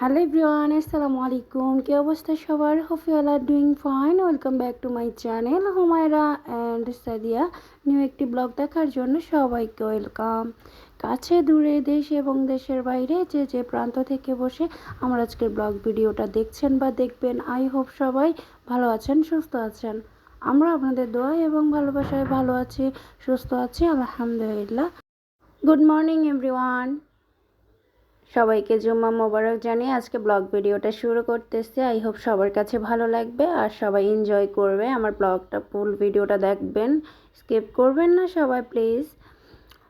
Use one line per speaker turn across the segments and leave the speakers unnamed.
Hello everyone, আসসালামু আলাইকুম। কী অবস্থা সবার? Are doing fine welcome back to my channel Humaira and Sadia new একটি ব্লগ দেখার জন্য সবাইকে ওয়েলকাম কাছে, দূরে, দেশ এবং দেশের বাইরে যে যে প্রান্ত থেকে বসে আমার আজকের ব্লগ ভিডিওটা দেখছেন বা দেখবেন আই হোপ সবাই ভালো আছেন, সুস্থ আছেন। আমরা আপনাদের দোয়া এবং ভালোবাসায় ভালো আছি, সুস্থ আছি, আলহামদুলিল্লাহ। গুড মর্নিং এভরিওয়ান সবাইকে জুম্মা মোবারক জানিয়ে আজকে ব্লগ ভিডিওটা শুরু করতেছি। আই হোপ সবার কাছে ভালো লাগবে আর সবাই এনজয় করবে। আমার ব্লগটা, ফুল ভিডিওটা দেখবেন, স্কিপ করবেন না সবাই প্লিজ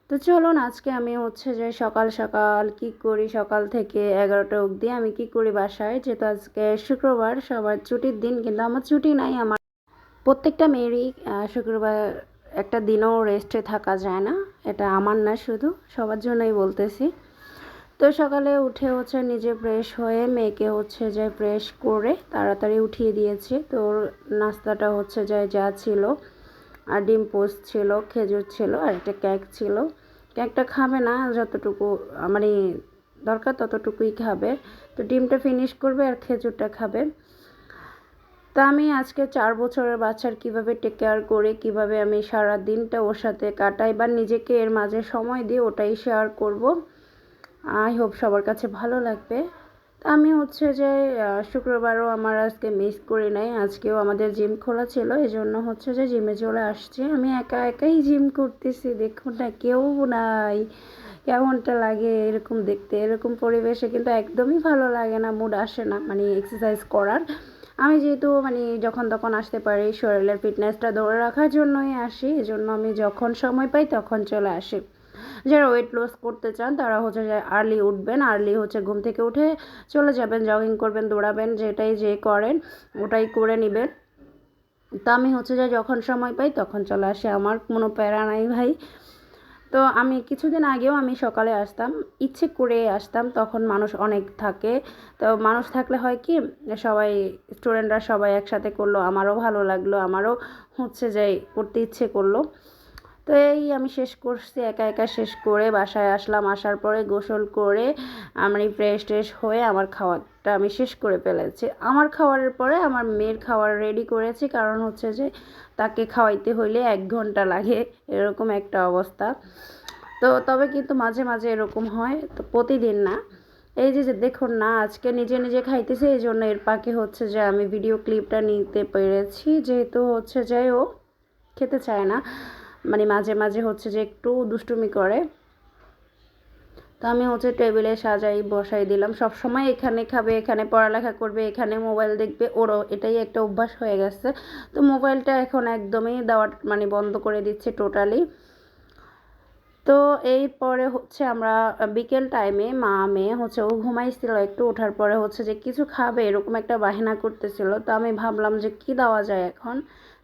তো চলুন, আজকে আমি হচ্ছে যে সকাল সকাল কি করি? সকাল থেকে এগারোটা অবধি আমি কি করি বাসায়? যেহেতু আজকে শুক্রবার, সবার ছুটির দিন, কিন্তু আমার ছুটি নাই, আমার প্রত্যেকটা মেয়েরই শুক্রবার একটা দিনও রেস্টে থাকা যায় না। এটা আমার না, শুধু সবার জন্যই বলতেছি। তো সকালে উঠে হচ্ছে নিজে ফ্রেশ হয়ে মেয়েকে হচ্ছে যে ফ্রেশ করে তাড়াতাড়ি উঠিয়ে দিয়েছি। তো নাস্তাটা হচ্ছে যে যা ছিল, আর ডিম পোস্ট ছিল, খেজুর ছিল, আর একটা কেক ছিল। কেকটা খাবে না, যতটুকু মানে দরকার ততটুকুই খাবে। তো ডিমটা ফিনিশ করবে আর খেজুরটা খাবে। তা আমি আজকে চার বছরের বাচ্চার কীভাবে টেক কেয়ার করে, কীভাবে আমি সারা দিনটা ওর সাথে কাটাই, বা নিজেকে এর মাঝে সময় দিই ওটাই শেয়ার করব। আই হোপ সবার কাছে ভালো লাগবে। আমি হচ্ছে যে শুক্রবারও আমার আজকে মিস করি নাই। আজকেও আমাদের জিম খোলা ছিল এই জন্য হচ্ছে যে জিমে চলে আসছি। আমি একা একাই জিম করতেছি, দেখুন না, কেউ নাই। কেমনটা লাগে এরকম দেখতে, এরকম পরিবেশে কিন্তু একদমই ভালো লাগে না মুড আসে না মানে এক্সারসাইজ করার। আমি যেহেতু মানে যখন তখন আসতে পারি, শরীরের ফিটনেসটা ধরে রাখার জন্যই আসি, এজন্য আমি যখন সময় পাই তখন চলে আসি। যারা ওয়েট লস করতে চান, তারা হচ্ছে যে আর্লি উঠবেন। আর্লি হচ্ছে ঘুম থেকে উঠে চলে যাবেন জগিং করবেন, দৌড়াবেন, যেটাই যে করেন, ওটাই করে নেবেন। তা আমি হচ্ছে যে যখন সময় পাই, তখন চলে আসি। আমার কোনো প্যারা নাই ভাই। তো আমি কিছুদিন আগেও আমি সকালে আসতাম, ইচ্ছে করে আসতাম, তখন মানুষ অনেক থাকে। তো মানুষ থাকলে হয় কি সবাই স্টুডেন্টরা সবাই একসাথে করল, আমারও ভালো লাগল, আমারও হচ্ছে যে করতে ইচ্ছে করল। তো এই আমি শেষ করছি, একা একা শেষ করে বাসায় আসলাম। আসার পরে গোসল করে আমি ফ্রেশ ট্রেশ হয়ে আমার খাওয়ারটা আমি শেষ করে ফেলেছি। আমার খাওয়ারের পরে আমার মেয়ের খাওয়ার রেডি করেছি, কারণ হচ্ছে যে তাকে খাওয়াইতে হইলে এক ঘণ্টা লাগে, এরকম একটা অবস্থা। তো তবে কিন্তু মাঝে মাঝে এরকম হয়, তো প্রতিদিন না। এই যে যে দেখুন না, আজকে নিজে নিজে খাইতেছে, এই জন্য এর পাকে হচ্ছে যে আমি ভিডিও ক্লিপটা নিতে পেরেছি। যেহেতু হচ্ছে যে ও খেতে চায় না। মানে মাঝে মাঝে হচ্ছে যে একটু দুষ্টুমি করে। তো আমি হচ্ছে টেবিলে সাজাই, বসাই দিলাম। সব সময় এখানে খাবে, এখানে পড়ালেখা করবে, এখানে মোবাইল দেখবে, ওরও এটাই একটা অভ্যাস হয়ে গেছে। তো মোবাইলটা এখন একদমই দেওয়া মানে বন্ধ করে দিচ্ছে টোটালি তো এই পরে হচ্ছে আমরা বিকেল টাইমে মা, মেয়ে হচ্ছে ও ঘুমাইছিল একটু, ওঠার পরে হচ্ছে যে কিছু খাবে এরকম একটা বাহানা করতেছিল। তো আমি ভাবলাম যে কি দেওয়া যায় এখন?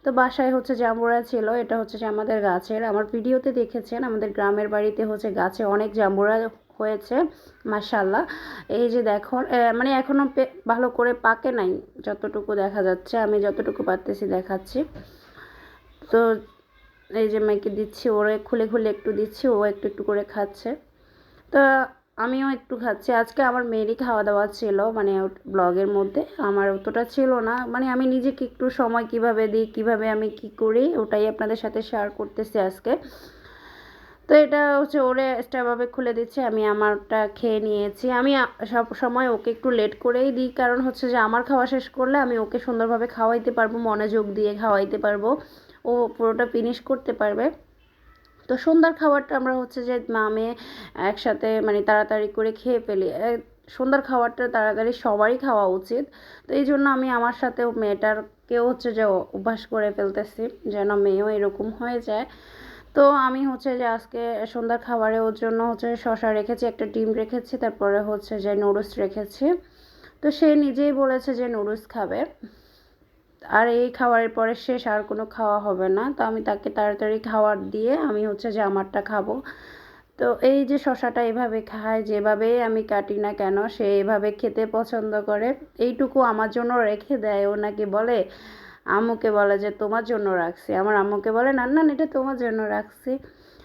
তো বাসায় হচ্ছে জাম্বুরা ছিল, এটা হচ্ছে যে আমাদের গাছের। আমার ভিডিওতে দেখেছেন, আমাদের গ্রামের বাড়িতে হচ্ছে গাছে অনেক জাম্বুরা হয়েছে মাশাল্লাহ এই যে দেখো মানে এখনও ভালো করে পাকে নাই, যতটুকু দেখা যাচ্ছে, আমি যতটুকু পারতেছি দেখাচ্ছি। তো এই যে মেয়েকে দিচ্ছি, ওরে খুলে খুলে একটু দিচ্ছি, ও একটু একটু করে খাচ্ছে। তো আমিও একটু খাচ্ছি। আজকে আমার মেয়েরই খাওয়া দাওয়া ছিল মানে ব্লগের মধ্যে। আমার অতটা ছিল না। মানে আমি নিজেকে একটু সময় কীভাবে দিই, কীভাবে আমি কি করি, ওটাই আপনাদের সাথে শেয়ার করতেছি আজকে। তো এটা হচ্ছে ওরে এক্সট্রাভাবে খুলে দিচ্ছে, আমি আমারটা খেয়ে নিয়েছি। আমি সব সময় ওকে একটু লেট করেই দিই। কারণ হচ্ছে যে আমার খাওয়া শেষ করলে আমি ওকে সুন্দরভাবে খাওয়াইতে পারব, মনোযোগ দিয়ে খাওয়াইতে পারব। ও পুরোটা ফিনিশ করতে পারবে। তো সন্ধ্যার খাবারটা আমরা হচ্ছে যে মা মেয়ে একসাথে মানে তাড়াতাড়ি করে খেয়ে ফেলি। সন্ধ্যার খাবারটা তাড়াতাড়ি সবারই খাওয়া উচিত। তো এই জন্য আমি আমার সাথেও মেয়েটারকেও হচ্ছে যে অভ্যাস করে ফেলতেছি যেন মেয়েও এরকম হয়ে যায়। তো আমি হচ্ছে যে আজকে সন্ধ্যার খাবারে ওর জন্য হচ্ছে শশা রেখেছি, একটা ডিম রেখেছি, তারপরে হচ্ছে যে নুডলস রেখেছি। তো সে নিজেই বলেছে যে নুডলস খাবে। আর এই খাবারের পরে শেষ আর কোনো খাওয়া হবে না। তো আমি তাকে তাড়াতাড়ি খাবার দিয়ে আমি হচ্ছে যে আমারটা খাব। তো এই যে শশাটা এভাবে খায়, যেভাবে আমি কাটি না কেন, সে এভাবে খেতে পছন্দ করে, এইটুকু আমার জন্য রেখে দেয়। ও নাকি বলে, আম্মুকে বলে যে তোমার জন্য রাখছি। আমার আম্মুকে বলে না না এটা তোমার জন্য রাখছি।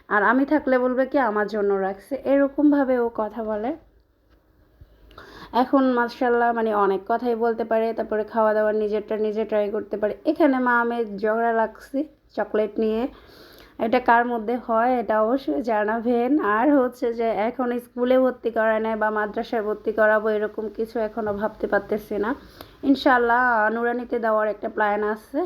আর আমি থাকলে বলবে কি, আমার জন্য রাখছি। এরকমভাবে ও কথা বলে। এখন মার্শাল্লাহ মানে অনেক কথাই বলতে পারে, তারপরে খাওয়া দাওয়া নিজেরটা নিজে ট্রাই করতে পারে। এখানে মা, আমি ঝগড়া লাগছি চকলেট নিয়ে। এটা কার মধ্যে হয়? এটা অবশ্যই জানাবেন। আর হচ্ছে যে এখন স্কুলে ভর্তি করা নেয় বা মাদ্রাসায় ভর্তি করাবো এরকম কিছু এখনও ভাবতে পারতেছি না। ইনশাল্লাহ নুরানিতে দেওয়ার একটা প্ল্যান আছে।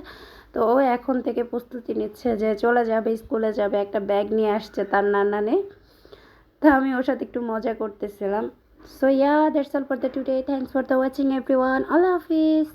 তো ও এখন থেকে প্রস্তুতি নিচ্ছে যে চলে যাবে, স্কুলে যাবে, একটা ব্যাগ নিয়ে আসছে তার নানানে তা আমি ওর সাথে একটু মজা করতেছিলাম। so yeah that's all for the today. Thanks for the watching everyone. Allah hafiz.